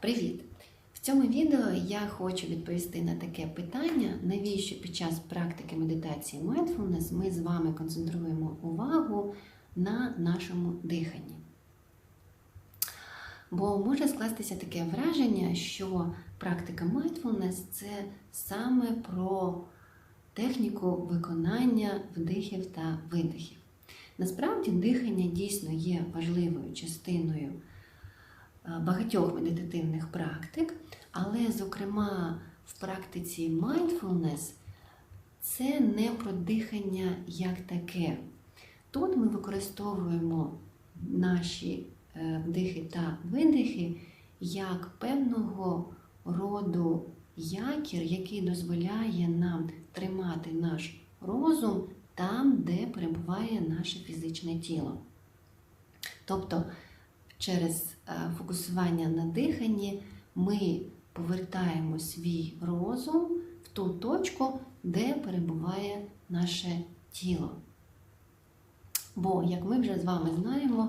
Привіт! В цьому відео я хочу відповісти на таке питання, навіщо під час практики медитації mindfulness ми з вами концентруємо увагу на нашому диханні. Бо може скластися таке враження, що практика mindfulness – це саме про техніку виконання вдихів та видихів. Насправді дихання дійсно є важливою частиною багатьох медитативних практик, але, зокрема, в практиці mindfulness це не про дихання як таке. Тут ми використовуємо наші е, вдихи та видихи як певного роду якір, який дозволяє нам тримати наш розум там, де перебуває наше фізичне тіло. Тобто через е, фокусування на диханні ми повертаємо свій розум в ту точку, де перебуває наше тіло. Бо, як ми вже з вами знаємо,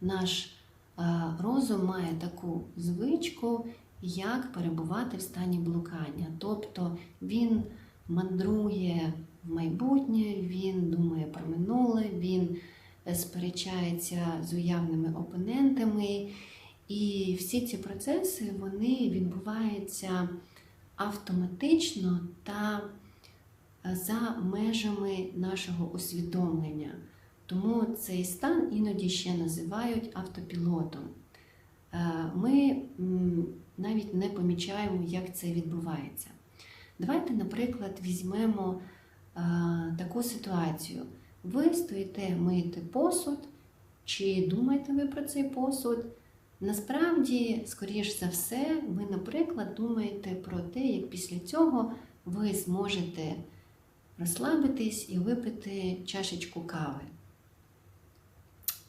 наш е, розум має таку звичку, як перебувати в стані блукання. Тобто він мандрує в майбутнє, він думає про минуле, він е, сперечається з уявними опонентами. І всі ці процеси вони відбуваються автоматично та е, за межами нашого усвідомлення. Тому цей стан іноді ще називають автопілотом. Е, Ми навіть не помічаємо, як це відбувається. Давайте, наприклад, візьмемо е, таку ситуацію. Ви стоїте миєте посуд, чи думаєте ви про цей посуд? Насправді, скоріш за все, ви, наприклад, думаєте про те, як після цього ви зможете розслабитись і випити чашечку кави.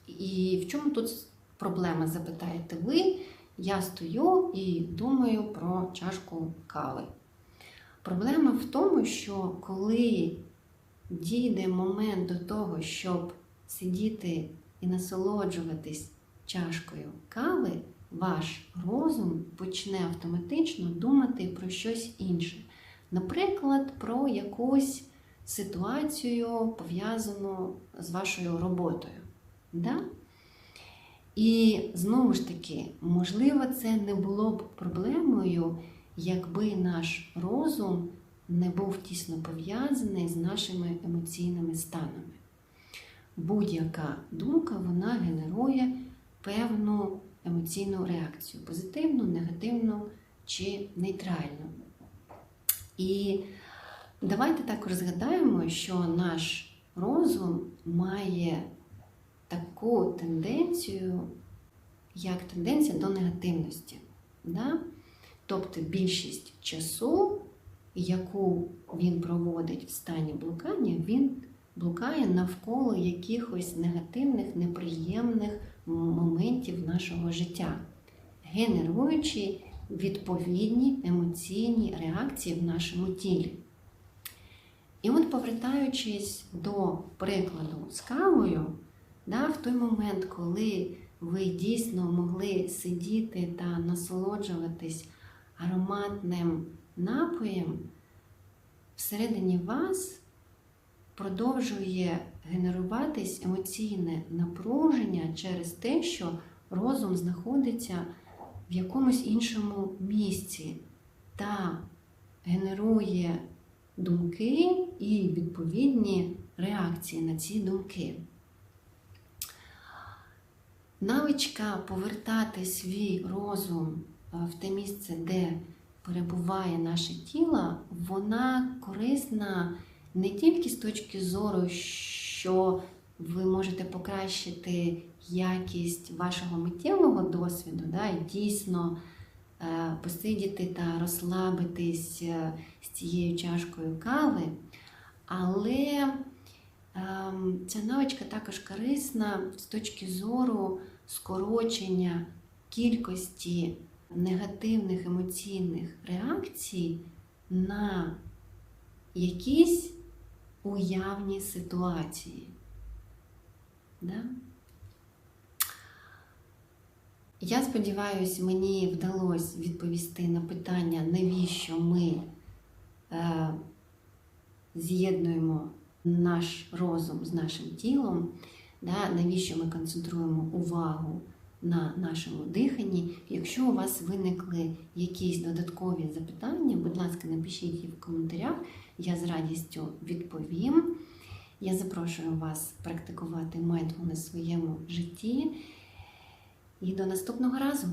І в чому тут проблема, запитаєте ви? Я стою і думаю про чашку кави. Проблема в тому, що коли дійде момент до того, щоб сидіти і насолоджуватись чашкою кави, ваш розум почне автоматично думати про щось інше. Наприклад, про якусь ситуацію, пов'язану з вашою роботою. Да? І знову ж таки, можливо, це не було б проблемою, якби наш розум не був тісно пов'язаний з нашими емоційними станами. Будь-яка думка вона генерує певну емоційну реакцію позитивну, негативну чи нейтральну. І давайте також згадаємо, що наш розум має таку тенденцію, як тенденція до негативності. Да? Тобто більшість часу, яку він проводить в стані блукання, він блукає навколо якихось негативних, неприємних моментів нашого життя, генеруючи відповідні емоційні реакції в нашому тілі. І от, повертаючись до прикладу з кавою, да, в той момент, коли ви дійсно могли сидіти та насолоджуватись ароматним напоєм, всередині вас продовжує генеруватись емоційне напруження через те, що розум знаходиться в якомусь іншому місці та генерує думки і відповідні реакції на ці думки. Навичка повертати свій розум е, в те місце, де перебуває наше тіло, вона корисна не тільки з точки зору, що ви можете покращити якість вашого миттєвого досвіду, да, і дійсно е, посидіти та розслабитись е, з цією чашкою кави, але ем, ця навичка також корисна з точки зору скорочення кількості негативних емоційних реакцій на якісь уявні ситуації. Да? Я сподіваюся, мені вдалося відповісти на питання, навіщо ми е, з'єднуємо наш розум з нашим тілом, да, навіщо ми концентруємо увагу на нашому диханні. Якщо у вас виникли якісь додаткові запитання, будь ласка, напишіть їх в коментарях, я з радістю відповім. Я запрошую вас практикувати mindfulness в своєму житті. І до наступного разу!